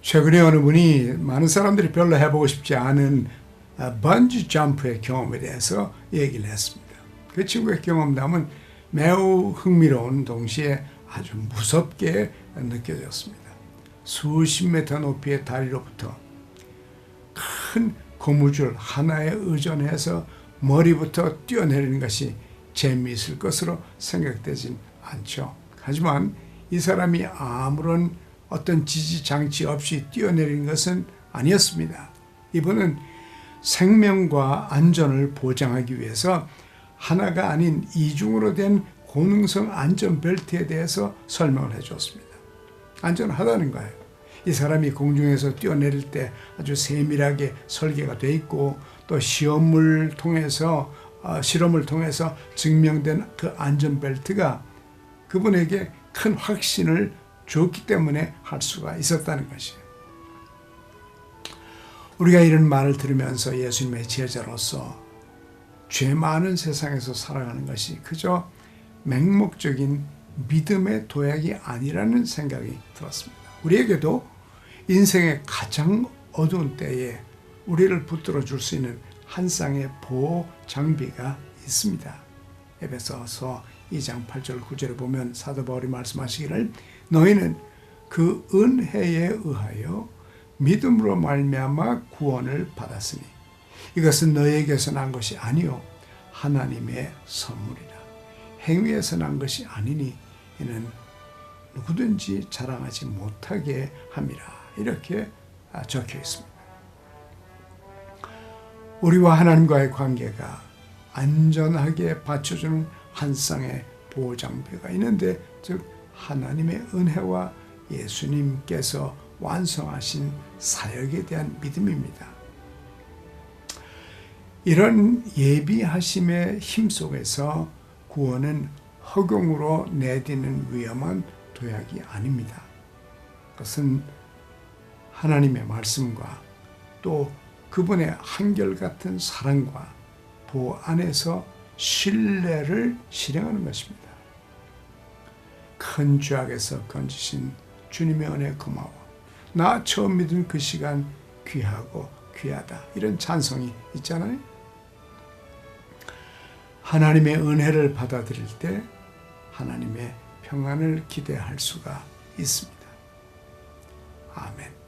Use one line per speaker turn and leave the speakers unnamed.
최근에 어느 분이 많은 사람들이 별로 해보고 싶지 않은 아, 번지 점프의 경험에 대해서 얘기를 했습니다. 그 친구의 경험담은 매우 흥미로운 동시에 아주 무섭게 느껴졌습니다. 수십 미터 높이의 다리로부터 큰 고무줄 하나에 의존해서 머리부터 뛰어내리는 것이 재미있을 것으로 생각되진 않죠. 하지만 이 사람이 아무런 어떤 지지 장치 없이 뛰어내린 것은 아니었습니다. 이분은 생명과 안전을 보장하기 위해서 하나가 아닌 이중으로 된 고능성 안전벨트에 대해서 설명을 해줬습니다. 안전하다는 거예요. 이 사람이 공중에서 뛰어내릴 때 아주 세밀하게 설계가 돼 있고 또 시험을 통해서 어, 실험을 통해서 증명된 그 안전벨트가 그분에게 큰 확신을 줬기 때문에 할 수가 있었다는 것이에요. 우리가 이런 말을 들으면서 예수님의 제자로서 죄 많은 세상에서 살아가는 것이 그저 맹목적인 믿음의 도약이 아니라는 생각이 들었습니다. 우리에게도 인생의 가장 어두운 때에 우리를 붙들어 줄 수 있는 한 쌍의 보호 장비가 있습니다. 에베소서 2장 8절 9절에 보면 사도 바울이 말씀하시기를 너희는 그 은혜에 의하여 믿음으로 말미암아 구원을 받았으니 이것은 너에게서 난 것이 아니요 하나님의 선물이라 행위에서 난 것이 아니니 이는 누구든지 자랑하지 못하게 함이라 이렇게 적혀 있습니다. 우리와 하나님과의 관계가 안전하게 받쳐주는 한 쌍의 보장비가 있는데 즉 하나님의 은혜와 예수님께서 완성하신 사역에 대한 믿음입니다. 이런 예비하심의 힘 속에서 구원은 허경으로 내디는 위험한 도약이 아닙니다. 그것은 하나님의 말씀과 또 그분의 한결같은 사랑과 보호 안에서 신뢰를 실행하는 것입니다. 큰 죄악에서 건지신 주님의 은혜 고마워. 나 처음 믿은 그 시간 귀하고 귀하다. 이런 찬송이 있잖아요. 하나님의 은혜를 받아들일 때 하나님의 평안을 기대할 수가 있습니다. 아멘.